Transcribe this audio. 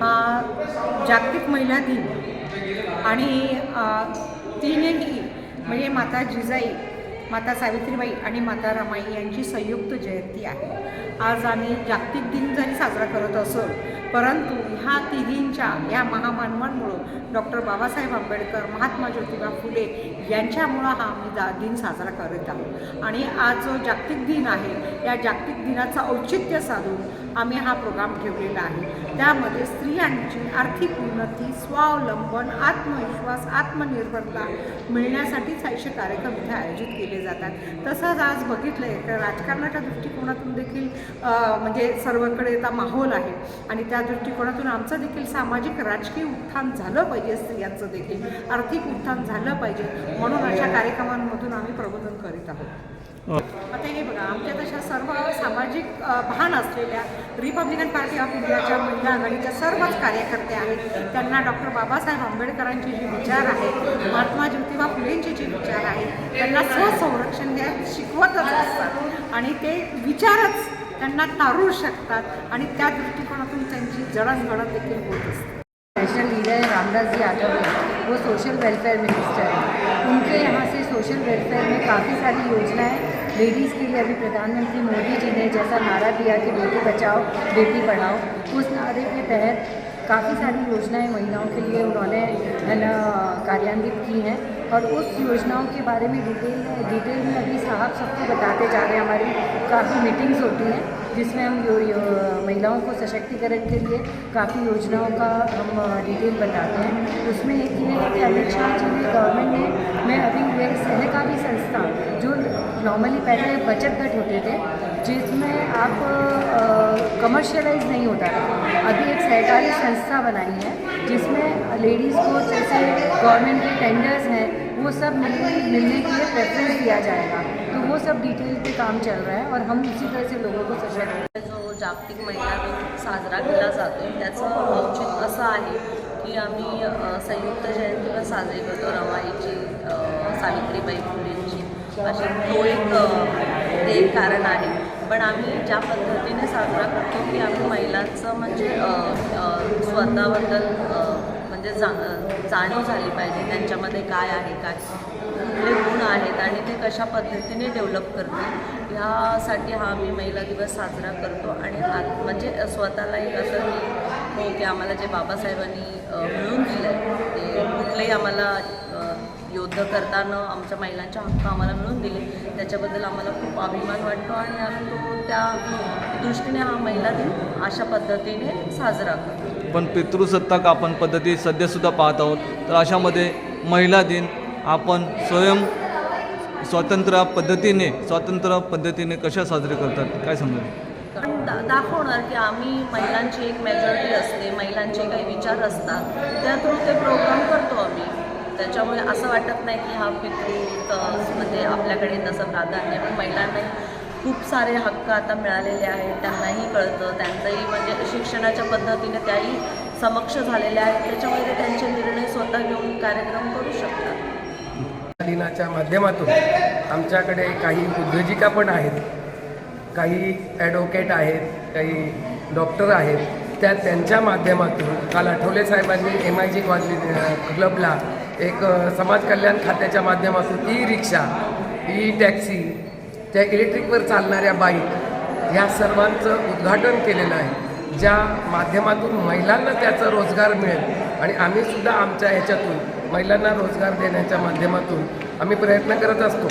हा जागतिक महिला दिन. आणि तिनेही म्हणजे माता जिजाई माता सावित्रीबाई आणि माता रमाई यांची संयुक्त जयंती आहे. आज आम्ही जागतिक दिन जरी साजरा करत असो परंतु ह्या तिघींच्या या महामानवांमुळं डॉक्टर बाबासाहेब आंबेडकर महात्मा ज्योतिबा फुले यांच्यामुळं हा आम्ही दा दिन साजरा करत आहोत. आणि आज जो जागतिक दिन आहे या जागतिक दिनाचं औचित्य साधून आम्ही हा प्रोग्राम ठेवलेला आहे. त्यामध्ये स्त्रियांची आर्थिक उन्नती स्वावलंबन आत्मविश्वास आत्मनिर्भरता मिळण्यासाठीच असे कार्यक्रम इथे आयोजित केले जातात. तसंच आज बघितलं आहे तर राजकारणाच्या दृष्टिकोनातून देखील म्हणजे सर्वकडे आता माहोल आहे. आणि त्या दृष्टिकोनातून आमचं देखील सामाजिक राजकीय उत्थान झालं पाहिजे स्त्रियांचं देखील. आर्थिक उत्थान झालं पाहिजे. म्हणून अशा कार्यक्रमांमधून आम्ही प्रबोधन करीत आहोत. आमच्या तशा सर्व सामाजिक भान असलेल्या रिपब्लिकन पार्टी ऑफ इंडियाच्या महिला आघाडीच्या सर्वच कार्यकर्ते आहेत. त्यांना डॉक्टर बाबासाहेब आंबेडकरांचे जे विचार आहेत महात्मा ज्योतिबा फुलेंचे जे विचार आहेत त्यांना स्वसंरक्षण हे शिकवतच असतात. आणि ते विचारच त्यांना तारू शकतात आणि त्या दृष्टिकोनातून त्यांची जडणघडण देखील होत असते. नेशनल लीडर रामदासजी आठवले. वो सोशल वेलफेयर मिनिस्टर हैं। उनके यहाँ से सोशल वेलफेयर में काफ़ी सारी योजनाएँ लेडीज़ के लिए अभी प्रधानमंत्री मोदी जी ने जैसा नारा दिया कि बेटी बचाओ, बेटी पढ़ाओ, उस नारे के तहत काफ़ी सारी योजनाएँ महिलाओं के लिए उन्होंने, है ना, कार्यान्वित की हैं। और उस योजनाओं के बारे में डिटेल में डिटेल में अभी साहब सबको बताते जा रहे हैं। हमारी काफ़ी मीटिंग्स होती हैं। जिसमें हम यो, यो, महिलाओं को सशक्तिकरण के लिए काफ़ी योजनाओं का हम डिटेल बताते हैं। उसमें एक ये है कि अमित शाह जी ने गवर्नमेंट ने मैं अभी हुए सहकारी संस्था जो नॉर्मली पहले बचत गट होते थे जिसमें आप कमर्शियलाइज नहीं होता था। अभी एक सहकारी संस्था बनाई है जिसमें लेडीज़ को जैसे गवर्नमेंट के टेंडर्स हैं वो सब मिलने मिलने के लिए प्रेफरेंस दिया जाएगा। तो वो सब डिटेल पे काम चल रहा है और हम उसी तरह से लोगों को सशक्त जो जागतिक महिला दिन साजरा केला जातो त्याचं औचित्य असं आहे की आम्ही संयुक्त जयंती पण साजरी करतो रमाईची अ, सावित्रीबाई एक अ, ते एक कारण आहे. पण आम्ही ज्या पद्धतीने साजरा करतो की आम्ही महिलांचं म्हणजे स्वतःबद्दल म्हणजे जा जाणीव झाली पाहिजे त्यांच्यामध्ये काय आहे काय कुठले गुण आहेत आणि ते कशा पद्धतीने डेव्हलप करतील ह्यासाठी हा आम्ही महिला दिवस साजरा करतो आणि आत म्हणजे स्वतःला एक असं की हो की आम्हाला जे बाबासाहेबांनी मिळून दिलं आहे ते कुठलेही आम्हाला युद्ध करताना आमच्या महिलांचे हक्क आम्हाला मिळून दिले. त्याच्याबद्दल आम्हाला खूप अभिमान वाटतो आणि आम्ही तो त्या दृष्टीने हा महिला दिन अशा पद्धतीने साजरा करतो. पण पितृसत्ताक आपण पद्धती सध्यासुद्धा पाहत आहोत. तर अशामध्ये महिला दिन आपण स्वयं स्वतंत्र पद्धतीने स्वतंत्र पद्धतीने कशा साजरे करतात? काय समजेल पण दा दाखवणार की आम्ही महिलांची एक मेजॉरिटी असते महिलांचे काही विचार असतात त्या थ्रू ते प्रोग्राम करतो आम्ही. त्याच्यामुळे असं वाटत नाही की हा पितृ म्हणजे आपल्याकडे तसं प्राधान्य पण महिलांना खूप सारे हक्क आता मिळालेले आहेत त्यांनाही कळतं. त्यांचंही म्हणजे शिक्षणाच्या पद्धतीने त्याही समक्ष झालेल्या आहेत. त्याच्यामुळे ते त्यांचे निर्णय स्वतः घेऊन कार्यक्रम करू शकतात. दिनाच्या माध्यमातून आमच्याकडे काही उद्योजिका पण आहेत. काही ॲडव्होकेट आहेत काही डॉक्टर आहेत. त्या त्यांच्या माध्यमातून काल आठवले साहेबांनी एम आय जी कॉलेज क्लबला एक समाज कल्याण खात्याच्या माध्यमातून ई रिक्षा ई टॅक्सी त्या इलेक्ट्रिकवर चालणाऱ्या बाईक ह्या सर्वांचं उद्घाटन केलेलं आहे ज्या माध्यमातून महिलांना त्याचा रोजगार मिळेल. आणि आम्हीसुद्धा आमच्या ह्याच्यातून महिलांना रोजगार देण्याच्या माध्यमातून आम्ही प्रयत्न करत असतो.